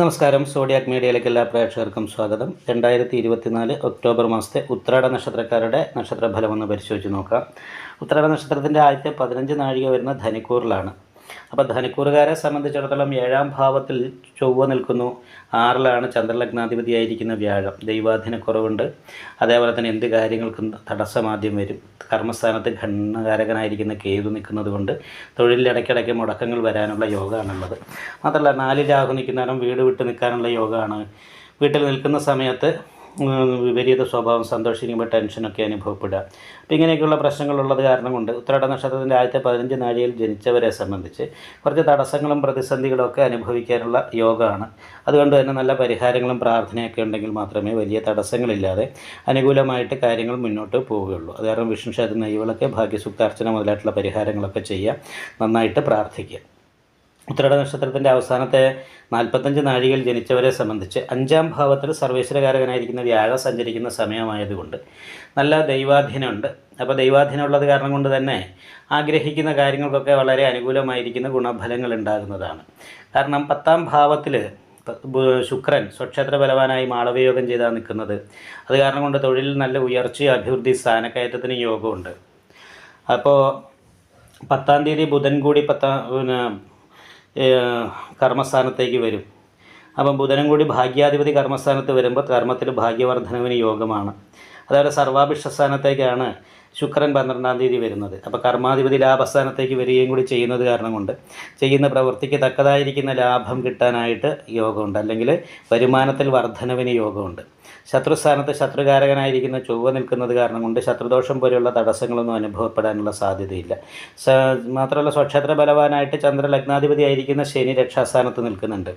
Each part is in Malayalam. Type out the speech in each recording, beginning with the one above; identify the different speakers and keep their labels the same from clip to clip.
Speaker 1: നമസ്കാരം. സോഡിയാക് മീഡിയയിലേക്ക് എല്ലാ പ്രേക്ഷകർക്കും സ്വാഗതം. രണ്ടായിരത്തി ഇരുപത്തിനാല് ഒക്ടോബർ മാസത്തെ ഉത്രാട നക്ഷത്രക്കാരുടെ നക്ഷത്രഫലം ഒന്ന് പരിശോധിച്ച് നോക്കാം. ഉത്രാട നക്ഷത്രത്തിന്റെ ആദ്യത്തെ പതിനഞ്ച് നാഴിക വരുന്ന ധനിക്കൂറിലാണ്. അപ്പോൾ ധനക്കൂറുകാരെ സംബന്ധിച്ചിടത്തോളം ഏഴാം ഭാവത്തിൽ ചൊവ്വ നിൽക്കുന്നു. ആറിലാണ് ചന്ദ്രലഗ്നാധിപതിയായിരിക്കുന്ന വ്യാഴം. ദൈവാധീന കുറവുണ്ട് അതേപോലെ തന്നെ എന്ത് കാര്യങ്ങൾക്കും തടസ്സമാദ്യം വരും. കർമ്മസ്ഥാനത്ത് ഘണ്ണകാരകനായിരിക്കുന്ന കേതു നിൽക്കുന്നത് കൊണ്ട് തൊഴിലിൽ മുടക്കങ്ങൾ വരാനുള്ള യോഗമാണുള്ളത്. മാത്രമല്ല നാല് രാഹു നിൽക്കുന്നേരം വീട് വിട്ട് നിൽക്കാനുള്ള യോഗമാണ്. വീട്ടിൽ നിൽക്കുന്ന സമയത്ത് വിപരീത സ്വഭാവം സന്തോഷിക്കുമ്പോൾ ടെൻഷനൊക്കെ അനുഭവപ്പെടുക. അപ്പോൾ ഇങ്ങനെയൊക്കെയുള്ള പ്രശ്നങ്ങളുള്ളത് കാരണം കൊണ്ട് ഉത്തരാട നക്ഷത്രത്തിന്റെ ആദ്യത്തെ പതിനഞ്ച് നാഴികയിൽ ജനിച്ചവരെ സംബന്ധിച്ച് കുറച്ച് തടസ്സങ്ങളും പ്രതിസന്ധികളും ഒക്കെ അനുഭവിക്കാനുള്ള യോഗമാണ്. അതുകൊണ്ട് തന്നെ നല്ല പരിഹാരങ്ങളും പ്രാർത്ഥനയൊക്കെ ഉണ്ടെങ്കിൽ മാത്രമേ വലിയ തടസ്സങ്ങളില്ലാതെ അനുകൂലമായിട്ട് കാര്യങ്ങൾ മുന്നോട്ട് പോവുകയുള്ളൂ. അത് കാരണം വിഷ്ണു ക്ഷേത്ര നെയ്യുകളൊക്കെ ഭാഗ്യസുക്താർച്ചന മുതലായിട്ടുള്ള പരിഹാരങ്ങളൊക്കെ ചെയ്യുക നന്നായിട്ട് പ്രാർത്ഥിക്കുക. ഉത്തരാട നക്ഷത്രത്തിന്റെ അവസാനത്തെ നാൽപ്പത്തഞ്ച് നാഴികയിൽ ജനിച്ചവരെ സംബന്ധിച്ച് അഞ്ചാം ഭാവത്തിൽ സർവേശ്വരകാരകനായിരിക്കുന്ന വ്യാഴം സഞ്ചരിക്കുന്ന സമയമായതുകൊണ്ട് നല്ല ദൈവാധീനമുണ്ട്. അപ്പോൾ ദൈവാധീനം ഉള്ളത് കാരണം കൊണ്ട് തന്നെ ആഗ്രഹിക്കുന്ന കാര്യങ്ങൾക്കൊക്കെ വളരെ അനുകൂലമായിരിക്കുന്ന ഗുണഫലങ്ങൾ ഉണ്ടാകുന്നതാണ്. കാരണം പത്താം ഭാവത്തിൽ ശുക്രൻ സ്വക്ഷേത്ര ബലവാനായി മാളവയോഗം ചെയ്താണ് നിൽക്കുന്നത് അത് കാരണം കൊണ്ട് തൊഴിലിൽ നല്ല ഉയർച്ച അഭിവൃദ്ധി സ്ഥാനക്കയറ്റത്തിന് യോഗമുണ്ട്. അപ്പോൾ പത്താം തീയതി ബുധൻ കൂടി പത്താം പിന്നെ കർമ്മസ്ഥാനത്തേക്ക് വരും. അപ്പം ബുധനും കൂടി ഭാഗ്യാധിപതി കർമ്മസ്ഥാനത്ത് വരുമ്പോൾ കർമ്മത്തിൽ ഭാഗ്യവർദ്ധനവിന് യോഗമാണ്. അതായത് സർവാഭിഷ്ട സ്ഥാനത്തേക്കാണ് ശുക്രൻ പന്ത്രണ്ടാം തീയതി വരുന്നത്. അപ്പോൾ കർമാധിപതി ലാഭസ്ഥാനത്തേക്ക് വരികയും കൂടി ചെയ്യുന്നത് കാരണം കൊണ്ട് ചെയ്യുന്ന പ്രവൃത്തിക്ക് തക്കതായിരിക്കുന്ന ലാഭം കിട്ടാനായിട്ട് യോഗമുണ്ട്. അല്ലെങ്കിൽ വരുമാനത്തിൽ വർധനവിന് യോഗമുണ്ട്. ശത്രുസ്ഥാനത്ത് ശത്രുകാരകനായിരിക്കുന്ന ചൊവ്വ നിൽക്കുന്നത് കാരണം കൊണ്ട് ശത്രുദോഷം പോലെയുള്ള തടസ്സങ്ങളൊന്നും അനുഭവപ്പെടാനുള്ള സാധ്യതയില്ല. മാത്രമല്ല സ്വക്ഷേത്ര ബലവാനായിട്ട് ചന്ദ്രലഗ്നാധിപതി ആയിരിക്കുന്ന ശനി രക്ഷാസ്ഥാനത്ത് നിൽക്കുന്നുണ്ട്.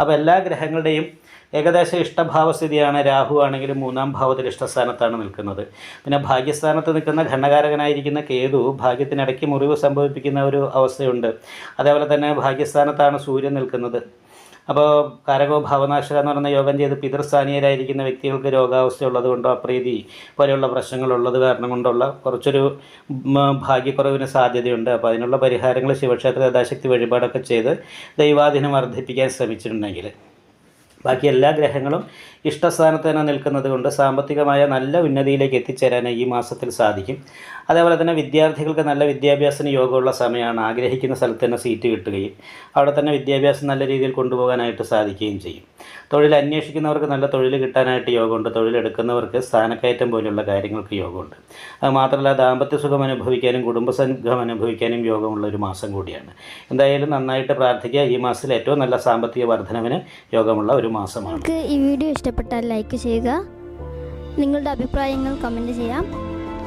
Speaker 1: അപ്പോൾ എല്ലാ ഗ്രഹങ്ങളുടെയും ഏകദേശം ഇഷ്ടഭാവസ്ഥിതിയാണ് രാഹു ആണെങ്കിലും മൂന്നാം ഭാവത്തിൽ ഇഷ്ടസ്ഥാനത്താണ് നിൽക്കുന്നത്. പിന്നെ ഭാഗ്യസ്ഥാനത്ത് നിൽക്കുന്ന ഘണ്ണകാരകനായിരിക്കുന്ന കേതു ഭാഗ്യത്തിനിടയ്ക്ക് മുറിവ് സംഭവിപ്പിക്കുന്ന ഒരു അവസ്ഥയുണ്ട്. അതേപോലെ തന്നെ ഭാഗ്യസ്ഥാനത്താണ് സൂര്യൻ നിൽക്കുന്നത്. അപ്പോൾ കാരകോ ഭാവനാശക എന്ന് പറയുന്ന യോഗം ചെയ്ത് പിതൃസ്ഥാനീയരായിരിക്കുന്ന വ്യക്തികൾക്ക് രോഗാവസ്ഥ ഉള്ളത് കൊണ്ടോ അപ്രീതി പോലെയുള്ള പ്രശ്നങ്ങളുള്ളത് കാരണം കൊണ്ടുള്ള കുറച്ചൊരു ഭാഗ്യക്കുറവിന് സാധ്യതയുണ്ട്. അപ്പോൾ അതിനുള്ള പരിഹാരങ്ങൾ ശിവക്ഷേത്ര യഥാശക്തി വഴിപാടൊക്കെ ചെയ്ത് ദൈവാധീനം വർദ്ധിപ്പിക്കാൻ ശ്രമിച്ചിട്ടുണ്ടെങ്കിൽ. ബാക്കി എല്ലാ ഗ്രഹങ്ങളും ഇഷ്ടസ്ഥാനത്ത് തന്നെ നിൽക്കുന്നത് കൊണ്ട് സാമ്പത്തികമായ നല്ല ഉന്നതിയിലേക്ക് എത്തിച്ചേരാൻ ഈ മാസത്തിൽ സാധിക്കും. അതേപോലെ തന്നെ വിദ്യാർത്ഥികൾക്ക് നല്ല വിദ്യാഭ്യാസത്തിന് യോഗമുള്ള സമയമാണ്. ആഗ്രഹിക്കുന്ന സ്ഥലത്ത് തന്നെ സീറ്റ് കിട്ടുകയും അവിടെ തന്നെ വിദ്യാഭ്യാസം നല്ല രീതിയിൽ കൊണ്ടുപോകാനായിട്ട് സാധിക്കുകയും ചെയ്യും. തൊഴിൽ അന്വേഷിക്കുന്നവർക്ക് നല്ല തൊഴിൽ കിട്ടാനായിട്ട് യോഗമുണ്ട്. തൊഴിലെടുക്കുന്നവർക്ക് സ്ഥാനക്കയറ്റം പോലെയുള്ള കാര്യങ്ങൾക്ക് യോഗമുണ്ട്. അത് മാത്രമല്ല ദാമ്പത്യ സുഖം അനുഭവിക്കാനും കുടുംബസംഘം അനുഭവിക്കാനും യോഗമുള്ള ഒരു മാസം കൂടിയാണ്. എന്തായാലും നന്നായിട്ട് പ്രാർത്ഥിക്കുക. ഈ മാസത്തിൽ ഏറ്റവും നല്ല സാമ്പത്തിക വർധനവിന് യോഗമുള്ള ഒരു മാസമാണ്.
Speaker 2: ഈ വീഡിയോ ഇഷ്ടപ്പെട്ടാൽ ലൈക്ക് ചെയ്യുക. നിങ്ങളുടെ അഭിപ്രായങ്ങൾ കമന്റ് ചെയ്യാം.